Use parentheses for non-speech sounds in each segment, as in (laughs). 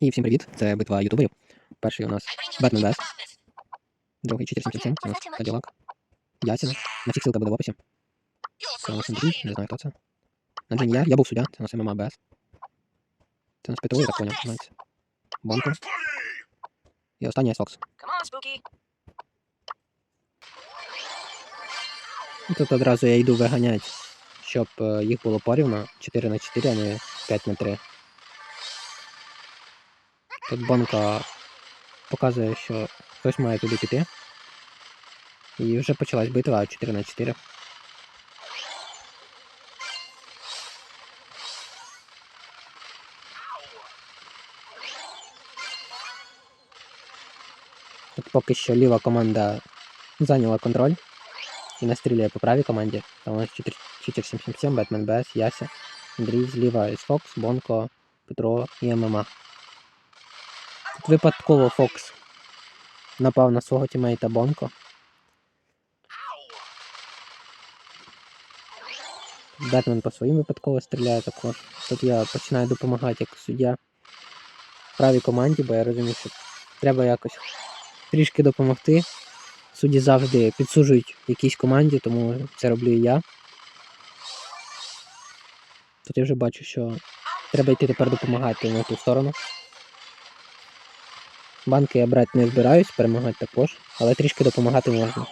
І всім привіт! Це битва ютуберів. Перший у нас Бетмен Бест, другий Читер 77, це у нас Каділак, Ясін. На всіх ссылка буде в описі. Це у нас Андрій, не знаю хто це. Джині я, я був суддя, це у нас ММА Бест. Це у нас я так поняв, називається. Бонко. І останній Фокс. Come on, Spooky. І тут одразу я йду виганяти, щоб е, їх було порівно 4 на 4, а не 5 на 3. Тут Бонка показує, що хтось має туди піти. І вже почалась битва 4 на 4. Тут поки що ліва команда зайняла контроль і настріляє по правій команді. Там у нас Читер 777, Бетмен Бес, Яся, Андрій зліва із Фокс, Бонко, Петро і ММА. Тут випадково Фокс напав на свого тімейта Бонко. Бетмен по своїм випадково стріляє також. Тут я починаю допомагати як суддя правій команді, бо я розумію, що треба якось трішки допомогти. Судді завжди підсуджують якійсь команді, тому це роблю і я. Тут я вже бачу, що треба йти тепер допомагати на ту сторону. Банки я брати не збираюсь, перемагати також, але трішки допомагати можна.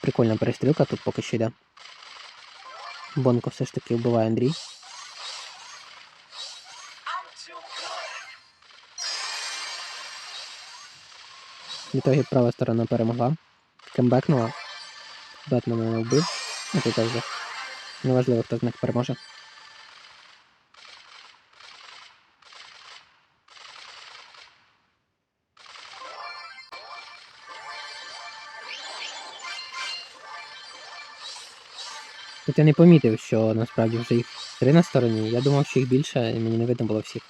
Прикольна перестрілка тут поки що йде. Бонко все ж таки вбиває Андрій. В ітогі права сторона перемогла. Кембекнула. Бетмена не вбив. А тут вже неважливо, хто з них переможе. Тут я не помітив, що насправді вже їх три на стороні. Я думав, що їх більше, і мені не видно було всіх.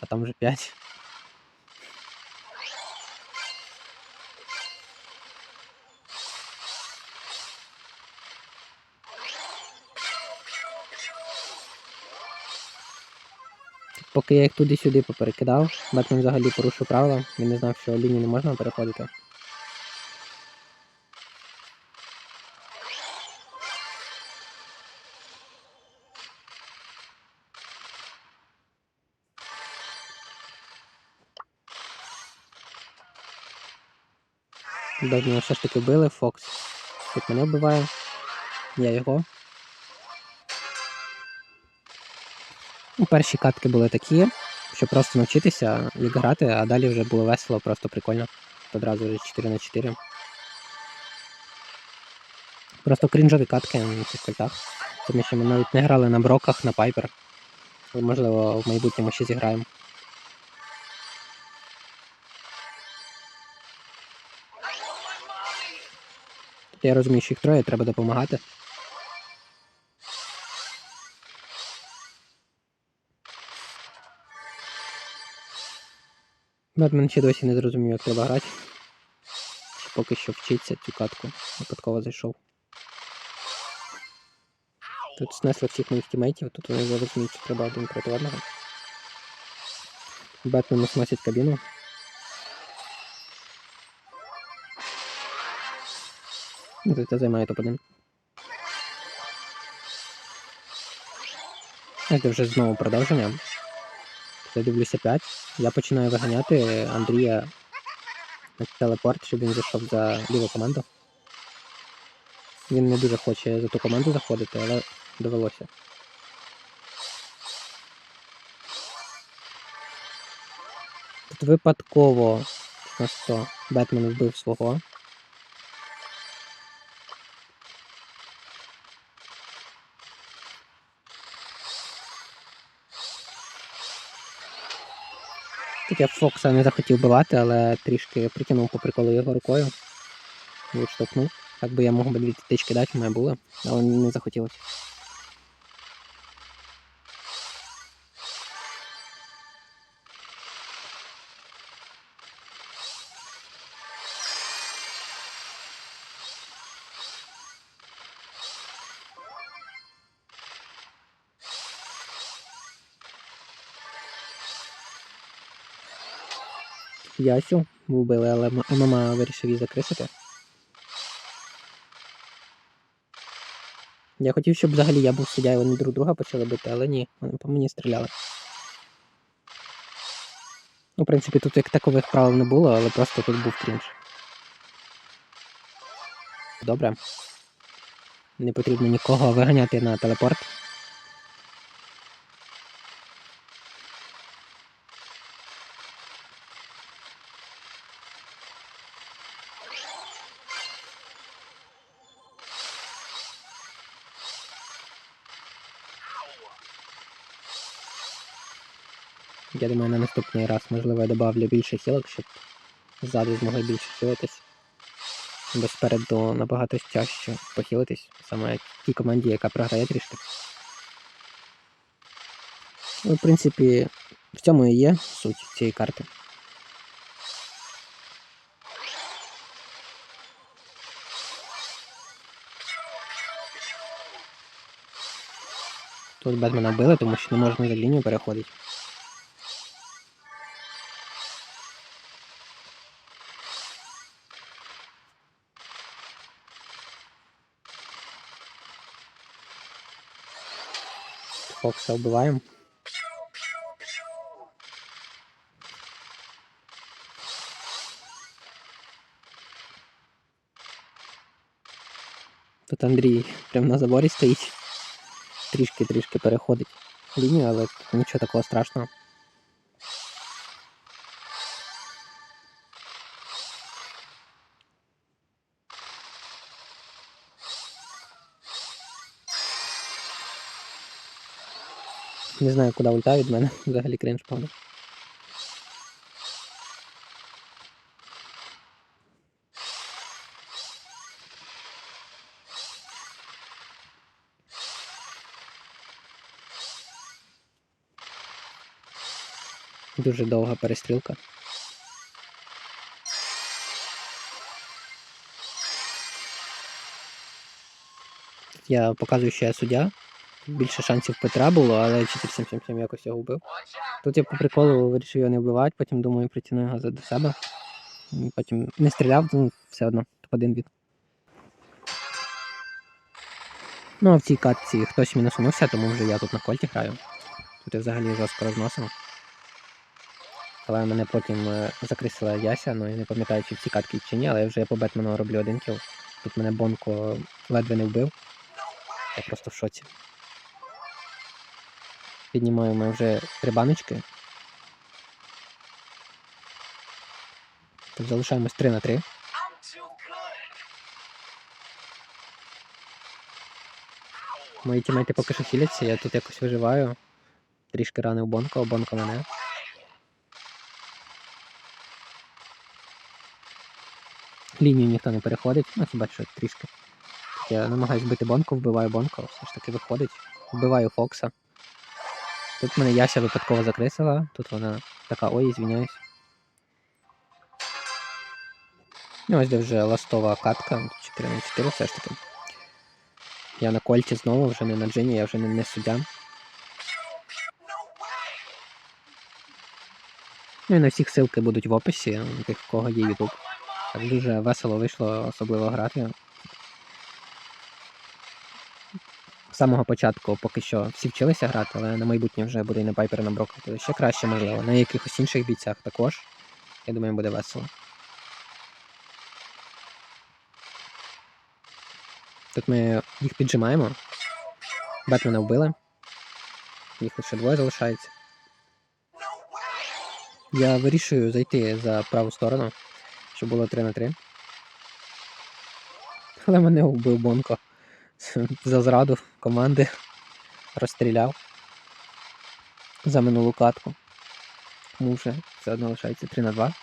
А там вже п'ять. Поки я їх туди-сюди поперекидав, Бетмен взагалі порушив правила, він не знав, що лінію не можна переходити. Бетмена все ж таки вбили, Фокс. Тут мене вбиває. Я його. Ну, перші катки були такі, що просто навчитися як грати, а далі вже було весело, просто прикольно. Одразу вже 4 на 4. Просто крінжові катки на цих кольтах. Тому що ми навіть не грали на броках, на пайпер. Можливо, в майбутньому ще зіграємо. Я розумію, що їх троє, треба допомагати. Бетмен ще досі не зрозумів, як треба грати. Ще поки що вчиться цю катку. Випадково зайшов. Тут снесли всіх моїх тімейтів, тут вони вже розуміють, що треба один проти одного. Бетмен сносить кабіну. Тут я займаю топ-1. Це вже знову продовження. Я дивлюся 5. Я починаю виганяти Андрія на телепорт, щоб він зайшов за ліву команду. Він не дуже хоче за ту команду заходити, але довелося. Тут випадково на 100 Бетмен вбив свого. Я Фокса не захотів бивати, але трішки притягнув по приколу його рукою. Відштовхнув. Так би я мог би дві тички дати, в було, але не захотілося. Ясю вбили, але мама вирішив її закрисити. Я хотів, щоб взагалі я був суддя і вони друг друга почали бити, але ні, вони по мені стріляли. Ну, в принципі, тут як такових правил не було, але просто тут був крінж. Добре. Не потрібно нікого виганяти на телепорт. Я думаю, на наступний раз, можливо, я добавлю більше хілок, щоб ззаду змогли більше хілитись. Бо спереду набагато тяжче похилитись, саме тій команді, яка програє трішки. Ну, в принципі, в цьому і є суть цієї карти. Тут Бетмена вбили, тому що не можна за лінію переходити. Фокса вбиваємо. Тут Андрій прямо на заборі стоїть. Трішки-трішки переходить лінію, але тут нічого такого страшного. Не знаю, куди ульта від мене. Взагалі кринж повний. Дуже довга перестрілка. Я показую, що я суддя. Більше шансів Петра було, але 4777 якось його вбив. Тут я по приколу вирішив його не вбивати, потім думаю, притягну його до себе. І Потім не стріляв, ну все одно, топ-1 від. Ну а в цій катці хтось мінусунувся, тому вже я тут на кольті граю. Тут я взагалі жорстко розносив. Але мене потім е, закрисила Яся, ну я не пам'ятаю, чи в цій катці чи ні, але я вже по Бетмену роблю один кіл. Тут мене Бонко ледве не вбив. Я просто в шоці. Піднімаємо вже три баночки. Тут залишаємось 3 на 3. Мої тімейти поки що хіляться, я тут якось виживаю. Трішки ранив Бонко, Бонко мене. Лінію ніхто не переходить, ну хіба що трішки. Я намагаюсь бити Бонко, вбиваю Бонко, все ж таки виходить. Вбиваю Фокса. Тут мене Яся випадково закрисила, тут вона така, ой, звіняюсь. Ну, ось де вже ластова катка, 4 на 4 все ж таки. Я на кольті знову, вже не на джині, я вже не, не суддя. Ну і на всіх ссылки будуть в описі, тих, в кого є YouTube. Так дуже весело вийшло, особливо грати. З самого початку поки що всі вчилися грати, але на майбутнє вже буде і на Пайпер, на Брока буде ще краще, можливо. На якихось інших бійцях також. Я думаю, буде весело. Тут ми їх піджимаємо. Бетмена вбили. Їх лише двоє залишається. Я вирішую зайти за праву сторону, щоб було 3 на 3. Але мене вбив Бонко. (laughs) за зраду команди розстріляв за минулу катку. Тому вже все одно лишається 3 на 2.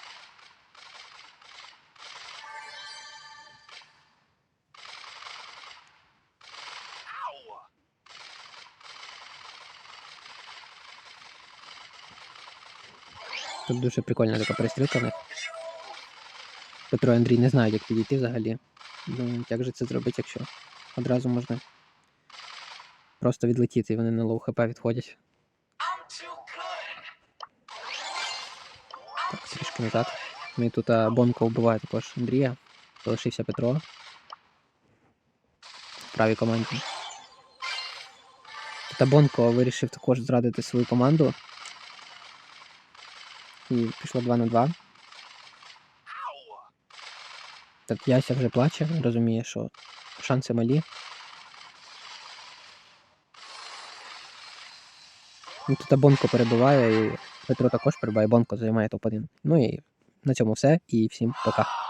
Тут дуже прикольна така перестрілка. Петро Андрій не знають, як підійти взагалі. Думаю, як же це зробити, якщо одразу можна просто відлетіти, і вони на лоу хп відходять. Так, трішки назад. Ми тут а, Бонко вбиває також Андрія. Залишився Петро. В правій команді. Та Бонко вирішив також зрадити свою команду. І пішло 2 на 2. Так, Яся вже плаче, розуміє, що шанси малі. Ну, тут Бонко перебуває, і Петро також перебуває, Бонко займає топ-1. Ну і на цьому все, і всім пока.